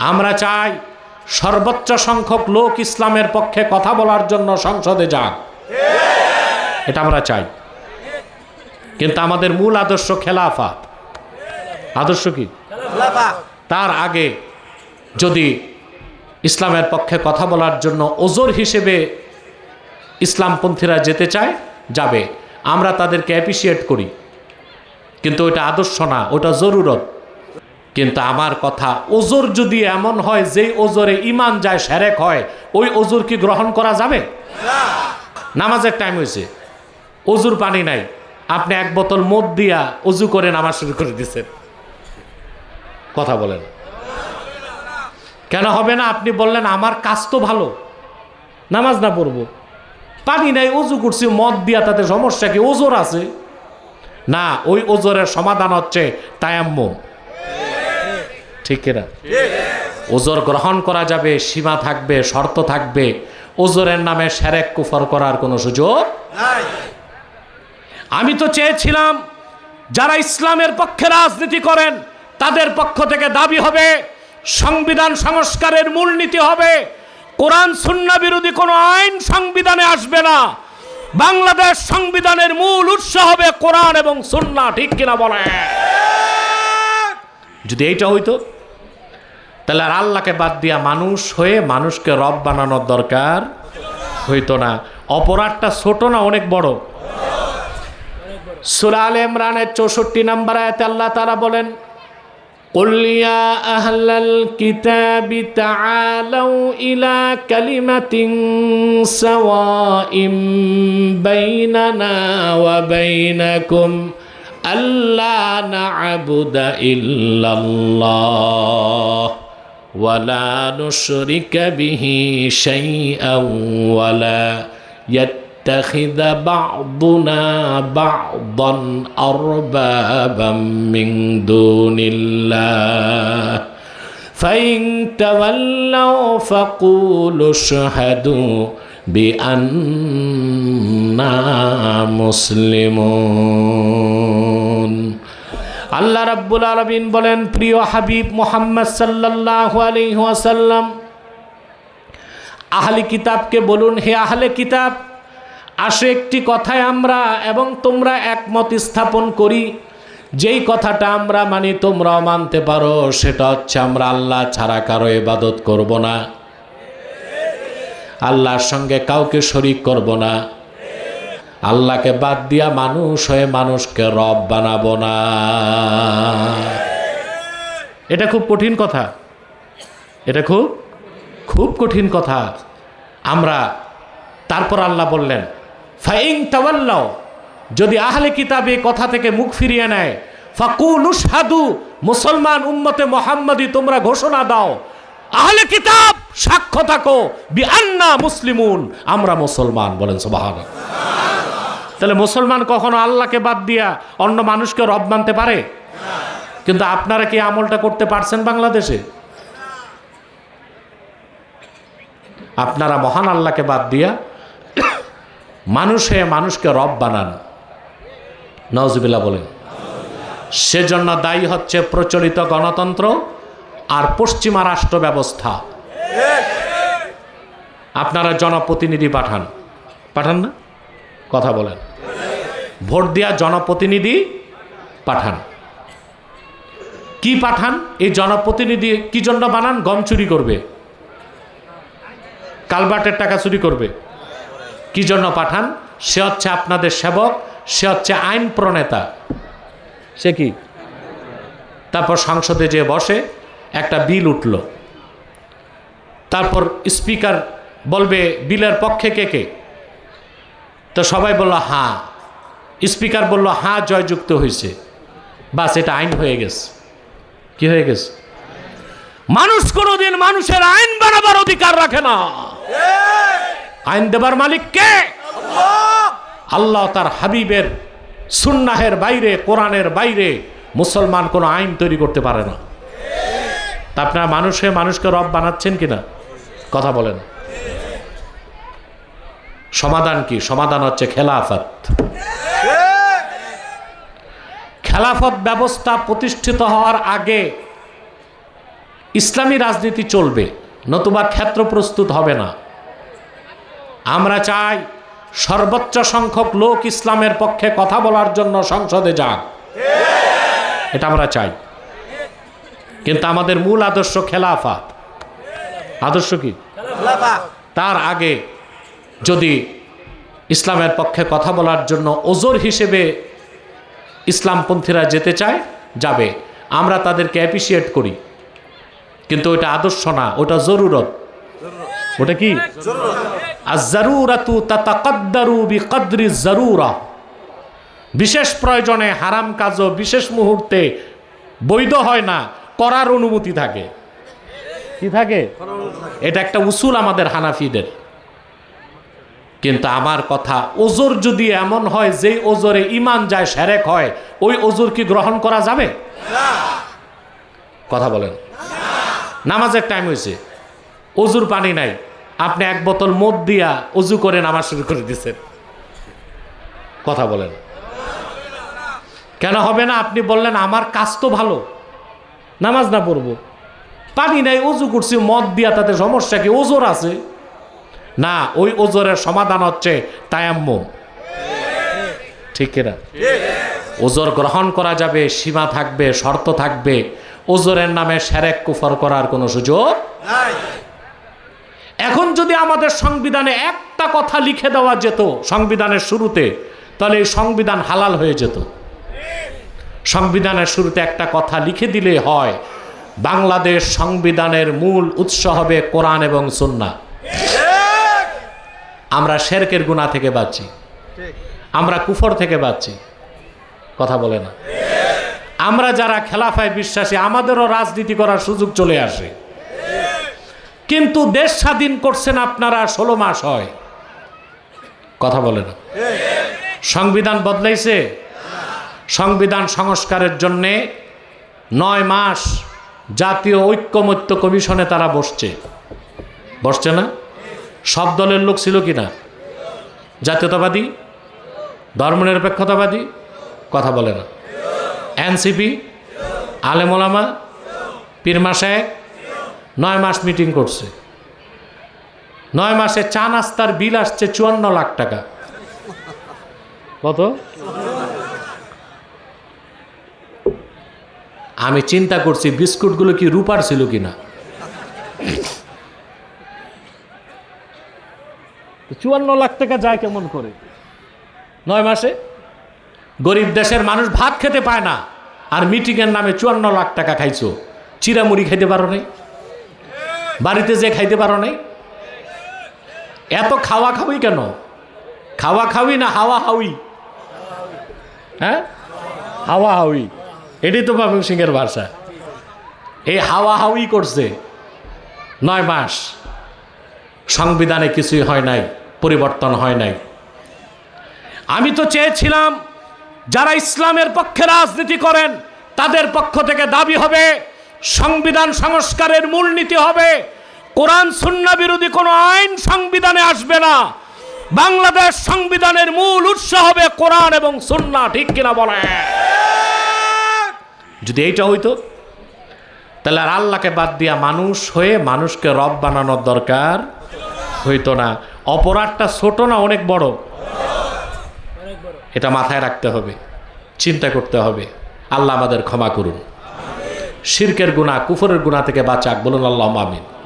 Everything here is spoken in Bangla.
আমরা চাই সর্বোচ্চ সংখ্যক লোক ইসলামের পক্ষে কথা বলার জন্য সংসদে যাক। এটা আমরা চাই। কিন্তু আমাদের মূল আদর্শ খেলাফাত। আদর্শ কি? তার আগে যদি ইসলামের পক্ষে কথা বলার জন্য ওজোর হিসেবে ইসলামপন্থীরা যেতে চায়, যাবে। আমরা তাদেরকে অ্যাপ্রিসিয়েট করি। কিন্তু ওটা আদর্শ না ওটা জরুরত। কিন্তু আমার কথা ওজোর যদি এমন হয় যে ওজোরে ইমান যায় সেরেক হয় ওই ওজোর কি গ্রহণ করা যাবে? নামাজের টাইম হয়েছে। অজুর পানি নাই। আপনি এক বোতল মদ দিয়া অজু করে নামাজ শুরু করে দিচ্ছেন কথা বলেন। কেন হবে না? আপনি বললেন আমার কাজ তো ভালো। নামাজ না পড়ব। পানি নাই অজু করছি মদ দিয়া তাতে সমস্যা কি? ওজোর আছে? না ওই ওজোরের সমাধান হচ্ছে তায়াম্মম। ঠিক কিনা? ওজোর গ্রহণ করা যাবে, সীমা থাকবে, শর্ত থাকবে। ওজোরের নামে সেরেক কুফর করার কোনো সুযোগ আমি তো চেয়েছিলাম, যারা ইসলামের পক্ষে রাজনীতি করেন, তাদের পক্ষ থেকে দাবি হবে, সংবিধান সংস্কারের মূলনীতি হবে। কোরআন সুন্না বিরোধী কোনো আইন সংবিধানে আসবে না। বাংলাদেশ সংবিধানের মূল উৎস হবে কোরআন এবং সুন্না, ঠিক কিনা বলে যদি এইটা হইতো তাহলে আর আল্লাহকে বাদ দিয়া মানুষ হয়ে মানুষকে রব বানানোর দরকার হইতো না অপরাধটা ছোট না অনেক বড় সুরাল ইমরানের চৌষট্টি নম্বর আয়াতে আল্লাহ তারা বলেন قل يا أهل الكتاب تعالوا إلى كلمة سواء بيننا وبينكم ألا نعبد إلا الله ولا نشرك به شيئا ولا يتخذ بعضنا بعضا أربابا من دون الله فإن تولوا فقولوا اشهدوا بأننا مسلمون আল্লাহ রাব্বুল আলমিন বলেন, প্রিয় হাবিব মোহাম্মদ সাল্লাহ আলহাসাল্লাম আহলি কিতাবকে বলুন, হে আহলে কিতাব, আসে একটি কথায় আমরা এবং তোমরা একমত স্থাপন করি। যেই কথাটা আমরা মানি তোমরাও মানতে পারো, সেটা হচ্ছে আমরা আল্লাহ ছাড়া কারও এবাদত করব না। আল্লাহর সঙ্গে কাউকে শরিক করব না। আল্লাহকে বাদ দিয়া মানুষ হয়ে মানুষকে রব বানাবো না। এটা খুব কঠিন কথা। এটা খুব খুব কঠিন কথা। আমরা তারপর আল্লাহ বললেন ফাইং তাওয়াল্লাও যদি আহলে কিতাবে কথা থেকে মুখ ফিরিয়ে নেয়, ফাকুল সাধু মুসলমান উম্মতে মোহাম্মদী, তোমরা ঘোষণা দাও, আহলে কিতাব, সাক্ষ্য থাকো বি আন্না মুসলিমুন আমরা মুসলমান বলেন সুবাহান তাহলে মুসলমান কখনো আল্লাহকে বাদ দিয়া অন্য মানুষকে রব মানতে পারে? কিন্তু আপনারা কি আমলটা করতে পারছেন বাংলাদেশে? আপনারা মহান আল্লাহকে বাদ দিয়া মানুষে মানুষকে রব বানান। নজবিল্লা বলেন। সেজন্য দায়ী হচ্ছে প্রচলিত গণতন্ত্র আর পশ্চিমা রাষ্ট্র ব্যবস্থা। আপনারা জনপ্রতিনিধি পাঠান। পাঠান না? কথা বলেন। ভোট দেওয়া জনপ্রতিনিধি পাঠান। কি পাঠান? এই জনপ্রতিনিধি কি জন্য বানান? গম চুরি করবে। কালবাটের টাকা চুরি করবে। কি জন্য পাঠান? সে হচ্ছে আপনাদের সেবক, সে হচ্ছে আইন প্রণেতা। সে কি? তারপর সংসদে যে বসে, একটা বিল উঠল। তারপর স্পিকার বলবে, বিলের পক্ষে কে কে? তো সবাই বলল হ্যাঁ স্পিকার বলল হ্যাঁ জয়যুক্ত হয়েছে বাস এটা আইন হয়ে গেছে। কি হয়ে গেছে? মানুষ কোনোদিন মানুষের আইন বানাবার অধিকার রাখে না। আইন দেবার মালিক কে? আল্লাহ। তার হাবিবের সুন্নাহের বাইরে কোরআনের বাইরে মুসলমান কোনো আইন তৈরি করতে পারে না। তা আপনারা মানুষে মানুষকে রব বানাচ্ছেন কিনা? কথা বলেন। সমাধান কি? সমাধান হচ্ছে খেলাফত। খেলাফত ব্যবস্থা প্রতিষ্ঠিত হওয়ার আগে ইসলামী রাজনীতি চলবে, নতুবা ক্ষেত্র প্রস্তুত হবে না। আমরা চাই সর্বোচ্চ সংখ্যক লোক ইসলামের পক্ষে কথা বলার জন্য সংসদে যাক। এটা আমরা চাই। কিন্তু আমাদের মূল আদর্শ খেলাফাত। আদর্শ কি? তার আগে যদি ইসলামের পক্ষে কথা বলার জন্য ওজোর হিসেবে ইসলামপন্থীরা যেতে চায়, যাবে। আমরা তাদেরকে অ্যাপ্রিসিয়েট করি। কিন্তু ওটা আদর্শ না ওটা জরুরত। ওটা কি? বিশেষ প্রয়োজনে হারাম কাজও বিশেষ মুহূর্তে বৈধ হয় না, করার অনুমতি থাকে। কি থাকে? এটা একটা উসুল আমাদের হানাফিদের। কিন্তু আমার কথা, ওজোর যদি এমন হয়, যেই ওজোরে ইমান যায়, সেরেক হয়, ওই ওজোর কি গ্রহণ করা যাবে? কথা বলেন। নামাজের টাইম হয়েছে। অজুর পানি নাই। আপনি এক বোতল মদ দিয়া অজু করে নামাজ শুরু করে দিচ্ছেন কথা বলেন। কেন হবে না? আপনি বললেন, আমার কাজ তো ভালো। নামাজ না পড়ব। পানি নাই অজু করছি, মদ দিয়া, তাতে সমস্যা কি? ওজোর আছে। না ওই ওজোরের সমাধান হচ্ছে তায়াম্মুম। ঠিক কিনা ওজোর গ্রহণ করা যাবে সীমা থাকবে শর্ত থাকবে। ওজোরের নামে সেরেক কুফর করার কোনো সুযোগ এখন যদি আমাদের সংবিধানে একটা কথা লিখে দেওয়া যেত সংবিধানের শুরুতে তাহলে এই সংবিধান হালাল হয়ে যেত। সংবিধানের শুরুতে একটা কথা লিখে দিলে হয় বাংলাদেশ সংবিধানের মূল উৎস হবে কোরআন এবং সুন্না আমরা শেরকের গুণা থেকে বাঁচি আমরা কুফর থেকে বাঁচি কথা বলে না। আমরা যারা খেলাফায় বিশ্বাসী আমাদেরও রাজনীতি করার সুযোগ চলে আসে। কিন্তু দেশ স্বাধীন করছেন আপনারা ষোলো মাস হয়। কথা বলে না। সংবিধান বদলাইছে। সংবিধান সংস্কারের জন্যে নয় মাস জাতীয় ঐক্যমত্য কমিশনে তারা বসছে। বসছে না? সব দলের লোক ছিল কি না জাতীয়তাবাদী, ধর্মনিরপেক্ষতাবাদী? কথা বলে না। এনসিপি আলেমোলামা পীরমা সাহেব নয় মাস মিটিং করছে। নয় মাসে চা নাস্তার বিল আসছে চুয়ান্ন লাখ টাকা। কত? আমি চিন্তা করছি বিস্কুটগুলো কি রূপার ছিল কিনা? চুয়ান্ন লাখ টাকা যায় কেমন করে? নয় মাসে? গরিব দেশের মানুষ ভাত খেতে পায় না, আর মিটিংয়ের নামে চুয়ান্ন লাখ টাকা খাইছো। চিরামুড়ি খাইতে পারো নাই? বাড়িতে যে খাইতে পারো নাই? এত খাওয়া খাওয়ি কেন? খাওয়া খাওয়ি না হাওয়া হাউই হ্যাঁ? হাওয়া হাউই এটাই তো বাবু সিংয়ের ভাষা এই হাওয়া হাউই করছে। নয় মাস। সংবিধানে কিছুই হয় নাই। পরিবর্তন হয় নাই। আমি তো চেয়েছিলাম, যারা ইসলামের পক্ষে রাজনীতি করেন, তাদের পক্ষ থেকে দাবি হবে, সংবিধান সংস্কারের মূলনীতি হবে, কোরআন সুন্না বিরোধী কোনো আইন সংবিধানে আসবে না। বাংলাদেশ সংবিধানের মূল উৎস হবে কোরআন এবং সুন্না, ঠিক কিনা বলে যদি এইটা হইতো, তাহলে আর আল্লাহকে বাদ দিয়া মানুষ হয়ে মানুষকে রব বানানোর দরকার হইতো না। অপরাধটা ছোট না, অনেক বড়। এটা মাথায় রাখতে হবে, চিন্তা করতে হবে। আল্লাহ আমাদের ক্ষমা করুন। শিরকের গুণা কুফরের গুণা থেকে বাঁচাক। বলুন আল্লাহ আমিন।